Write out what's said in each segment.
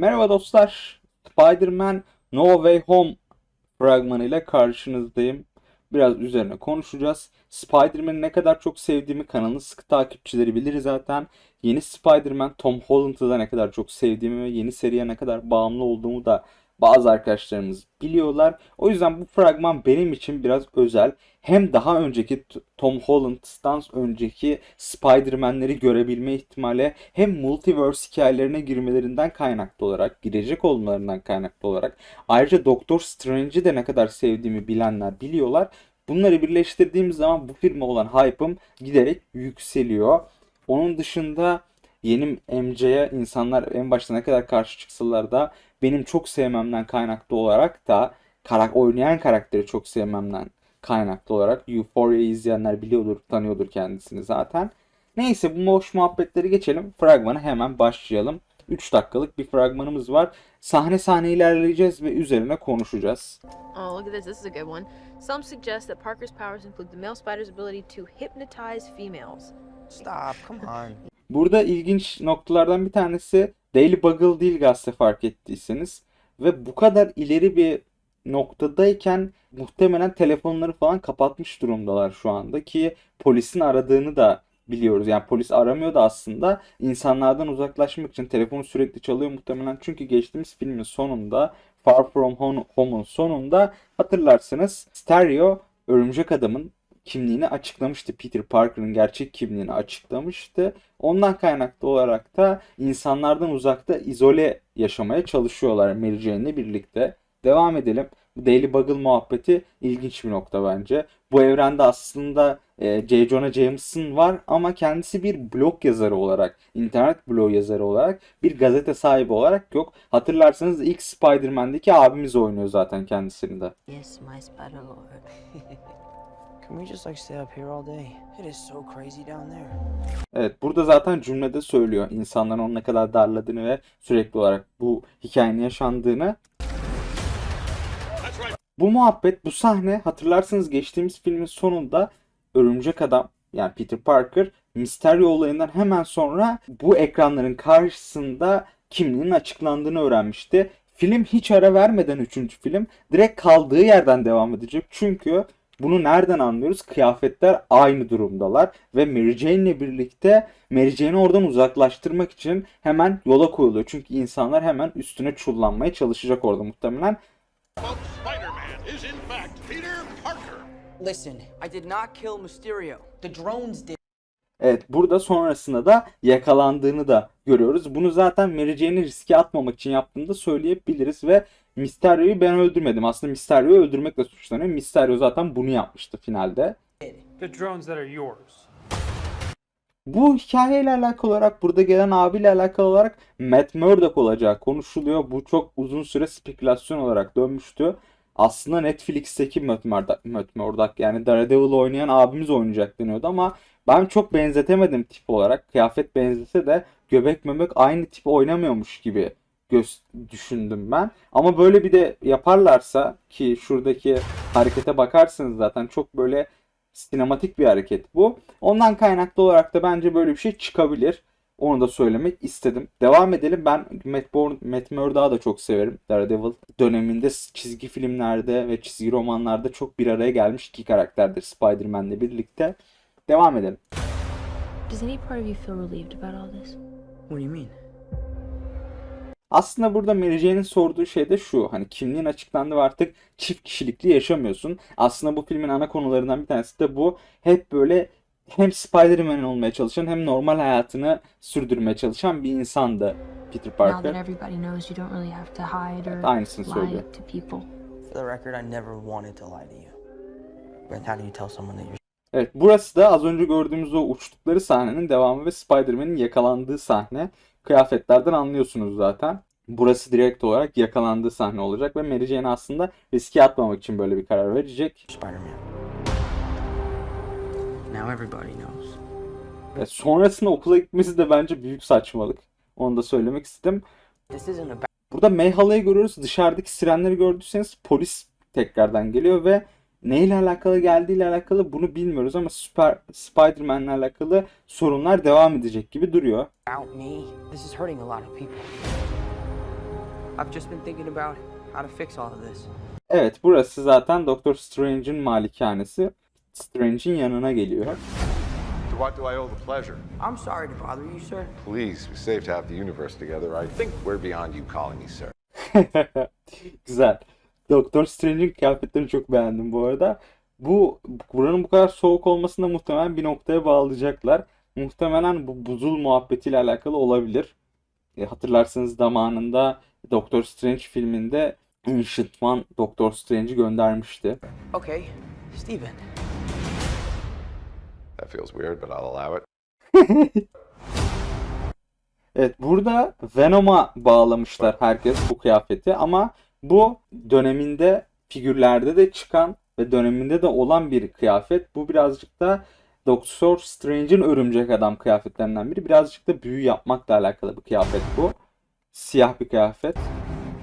Merhaba dostlar. Spider-Man No Way Home fragmanı ile karşınızdayım. Biraz üzerine konuşacağız. Spider-Man'i ne kadar çok sevdiğimi kanalın sıkı takipçileri bilir zaten. Yeni Spider-Man Tom Holland'ı da ne kadar çok sevdiğimi ve yeni seriye ne kadar bağımlı olduğumu da bazı arkadaşlarımız biliyorlar. O yüzden bu fragman benim için biraz özel. Hem daha önceki Tom Holland'dan önceki Spider-Man'leri görebilme ihtimali hem multiverse hikayelerine girmelerinden kaynaklı olarak, girecek olmalarından kaynaklı olarak ayrıca Doctor Strange'i de ne kadar sevdiğimi bilenler biliyorlar. Bunları birleştirdiğimiz zaman bu filme olan hype'ım giderek yükseliyor. Onun dışında yeni MC'ye insanlar en başta ne kadar karşı çıksalar da benim çok sevmemden kaynaklı olarak da karak oynayan karakteri çok sevmemden kaynaklı olarak Euphoria'yı izleyenler biliyordur, tanıyordur kendisini zaten. Neyse bu boş muhabbetleri geçelim. Fragmana hemen başlayalım. 3 dakikalık bir fragmanımız var. Sahne sahne ilerleyeceğiz ve üzerine konuşacağız. Oh, look at this. This is a good one. Some suggest that Parker's powers include the male spider's ability to hypnotize females. Stop, come on. Burada ilginç noktalardan bir tanesi Daily Bugle değil gazete fark ettiyseniz. Ve bu kadar ileri bir noktadayken muhtemelen telefonları falan kapatmış durumdalar şu anda ki polisin aradığını da biliyoruz. Yani polis aramıyor da aslında insanlardan uzaklaşmak için telefonu sürekli çalıyor muhtemelen. Çünkü geçtiğimiz filmin sonunda Far From Home- Home'un sonunda hatırlarsınız Stereo Örümcek Adam'ın kimliğini açıklamıştı. Peter Parker'ın gerçek kimliğini açıklamıştı. Ondan kaynaklı olarak da insanlardan uzakta izole yaşamaya çalışıyorlar Mary Jane'le birlikte. Devam edelim. Bu Daily Bugle muhabbeti ilginç bir nokta bence. Bu evrende aslında e, J. Jonah Jameson var ama kendisi bir blog yazarı olarak, internet blog yazarı olarak, bir gazete sahibi olarak yok. Hatırlarsanız ilk Spider-Man'deki abimiz oynuyor zaten kendisini de. Yes, my spider lord. Evet, burada zaten cümlede söylüyor insanların onu ne kadar darladığını ve sürekli olarak bu hikayenin yaşandığını. Bu muhabbet, bu sahne hatırlarsanız geçtiğimiz filmin sonunda Örümcek Adam yani Peter Parker Mysterio olayından hemen sonra bu ekranların karşısında kimliğinin açıklandığını öğrenmişti. Film hiç ara vermeden 3. film direkt kaldığı yerden devam edecek. Çünkü bunu nereden anlıyoruz? Kıyafetler aynı durumdalar ve Mary Jane'le birlikte Mary Jane'i oradan uzaklaştırmak için hemen yola koyuluyor. Çünkü insanlar hemen üstüne çullanmaya çalışacak orada muhtemelen. Folks, Spider-Man is in fact Peter Parker. Listen, I did not kill Mysterio. The drones did. Evet burada sonrasında da yakalandığını da görüyoruz. Bunu zaten Mary Jane'i riske atmamak için yaptığını da söyleyebiliriz ve Mysterio'yu ben öldürmedim. Aslında Mysterio'yu öldürmekle suçlanıyor. Mysterio zaten bunu yapmıştı finalde. Bu hikayeyle alakalı olarak burada gelen abiyle alakalı olarak Matt Murdock olacağı konuşuluyor. Bu çok uzun süre spekülasyon olarak dönmüştü. Aslında Netflix'teki Matt Murdock, Matt Murdock yani Daredevil oynayan abimiz oynayacak deniyordu ama ben çok benzetemedim tip olarak. Kıyafet benzese de göbek memek aynı tip oynamıyormuş gibi düşündüm ben. Ama böyle bir de yaparlarsa ki şuradaki harekete bakarsınız zaten çok böyle sinematik bir hareket bu. Ondan kaynaklı olarak da bence böyle bir şey çıkabilir. Onu da söylemek istedim. Devam edelim. Ben Matt, Bourne, Matt Murdock'ı da çok severim. Daredevil döneminde çizgi filmlerde ve çizgi romanlarda çok bir araya gelmiş iki karakterdir Spider-Man'le birlikte. Devam edelim. Does any part of you feel relieved about all this? What do you mean? Aslında burada Mary Jane'in sorduğu şey de şu. Hani kimliğin açıklandı ve artık çift kişilikli yaşamıyorsun. Aslında bu filmin ana konularından bir tanesi de bu. Hep böyle hem Spider-Man olmaya çalışan hem normal hayatını sürdürmeye çalışan bir insandı Peter Parker. or Aynısını söylüyor. lie to people. For the record, I never wanted to lie to you. But how do you tell someone that you're Evet burası da az önce gördüğümüz o uçtukları sahnenin devamı ve Spider-Man'in yakalandığı sahne. Kıyafetlerden anlıyorsunuz zaten. Burası direkt olarak yakalandığı sahne olacak ve Mary Jane aslında riske atmamak için böyle bir karar verecek. Spider-Man? Now everybody knows. Ve sonrasında okula gitmesi de bence büyük saçmalık. Onu da söylemek istedim. Burada Mayhalla'yı görüyoruz. Dışarıdaki sirenleri gördüyseniz polis tekrardan geliyor ve neyle alakalı geldiğiyle alakalı bunu bilmiyoruz ama Süper Spider-Man'le alakalı sorunlar devam edecek gibi duruyor. Evet burası zaten Doctor Strange'in malikanesi. Strange'in yanına geliyor. What do I owe the pleasure? I'm sorry to bother you, sir. Please, we saved have the universe together. I think we're beyond you calling me sir. Güzel. Doktor Strange'in kıyafetlerini çok beğendim bu arada. Bu buranın bu kadar soğuk olmasını da muhtemelen bir noktaya bağlayacaklar. Muhtemelen bu buzul muhabbetiyle alakalı olabilir. E, hatırlarsanız zamanında Doctor Strange filminde Ancient One Doctor Strange'i göndermişti. Okay, Steven. That feels weird, but I'll allow it. Evet burada Venom'a bağlamışlar herkes bu kıyafeti ama bu döneminde figürlerde de çıkan ve döneminde de olan bir kıyafet. Bu birazcık da Doctor Strange'in örümcek adam kıyafetlerinden biri. Birazcık da büyü yapmakla alakalı bir kıyafet bu. Siyah bir kıyafet.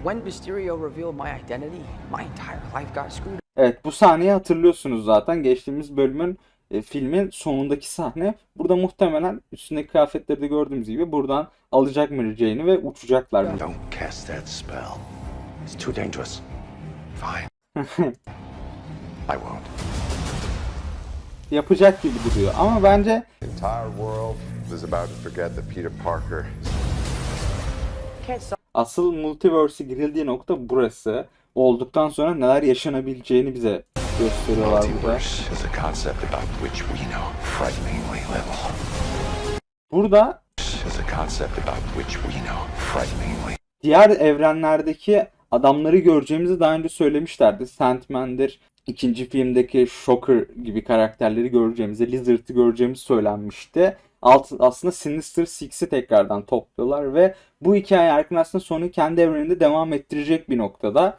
When Mysterio revealed my identity, my entire life got screwed Evet bu sahneyi hatırlıyorsunuz zaten. Geçtiğimiz bölümün e, filmin sonundaki sahne. Burada muhtemelen üstündeki kıyafetleri de gördüğümüz gibi buradan alacak Mary Jane'i ve uçacaklar. Don't cast that spell. It's too dangerous. Fine. I won't. Yapacak gibi duruyor ama bence The entire world is about to forget that Peter Parker asıl multiverse'e girildiği nokta burası. Olduktan sonra neler yaşanabileceğini bize gösteriyorlar burada. Multiverse is a concept about which we know frighteningly little. Burada Is a concept about which we know frighteningly diğer evrenlerdeki adamları göreceğimizi daha önce söylemişlerdi. Sandman'dir, ikinci filmdeki Shocker gibi karakterleri göreceğimizi, Lizard'ı göreceğimiz söylenmişti. Alt, aslında Sinister Six'i tekrardan topluyorlar ve bu hikaye Erkin aslında sonu kendi evreninde devam ettirecek bir noktada.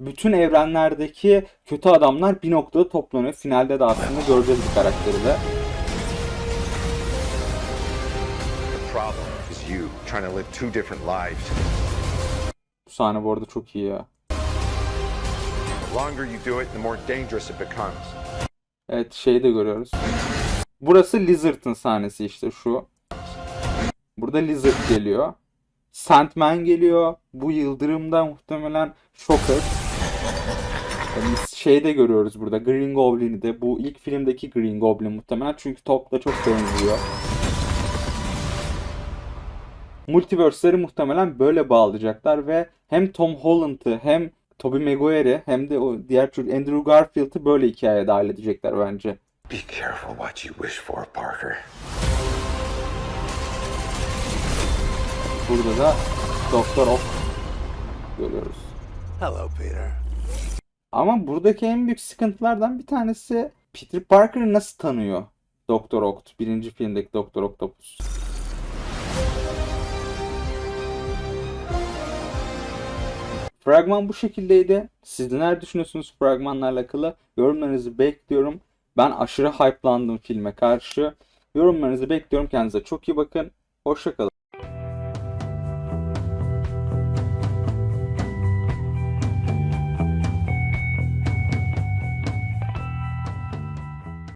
Bütün evrenlerdeki kötü adamlar bir noktada toplanıyor. Finalde de aslında göreceğiz bu karakteri de. The problem is you trying to live two different lives. Bu sahne bu arada çok iyi ya. The longer you do it, the more dangerous it becomes. Evet şeyi de görüyoruz. Burası Lizard'ın sahnesi işte şu. Burada Lizard geliyor. Sandman geliyor. Bu yıldırımda muhtemelen Shocker. Yani şey de görüyoruz burada. Green Goblin'i de. Bu ilk filmdeki Green Goblin muhtemelen. Çünkü topla çok benziyor. Multiverse'leri muhtemelen böyle bağlayacaklar ve hem Tom Holland'ı hem Tobey Maguire'i hem de o diğer çocuk Andrew Garfield'ı böyle hikayeye dahil edecekler bence. Be careful what you wish for, Parker. Burada da Doktor Ock görüyoruz. Hello, Peter. Ama buradaki en büyük sıkıntılardan bir tanesi Peter Parker'ı nasıl tanıyor Doktor Oct, birinci filmdeki Doktor Octopus. Fragman bu şekildeydi. Siz neler düşünüyorsunuz fragmanla alakalı? Yorumlarınızı bekliyorum. Ben aşırı hype'landım filme karşı. Yorumlarınızı bekliyorum. Kendinize çok iyi bakın. Hoşçakalın.